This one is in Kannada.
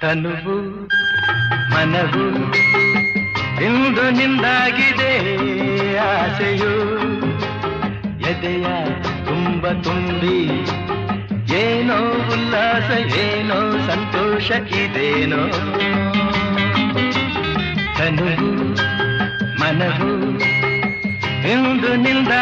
ತನುವು, ಮನವು ಇಂದು ನಿಂದಾಗಿದೆ ಆಸೆಯು. ಎದೆಯ ತುಂಬ ತುಂಬಿ, ಏನೋ ಉಲ್ಲಾಸ, ಏನೋ ಸಂತೋಷ ತನುವು, ಮನವು ಇಂದು ನಿಂದ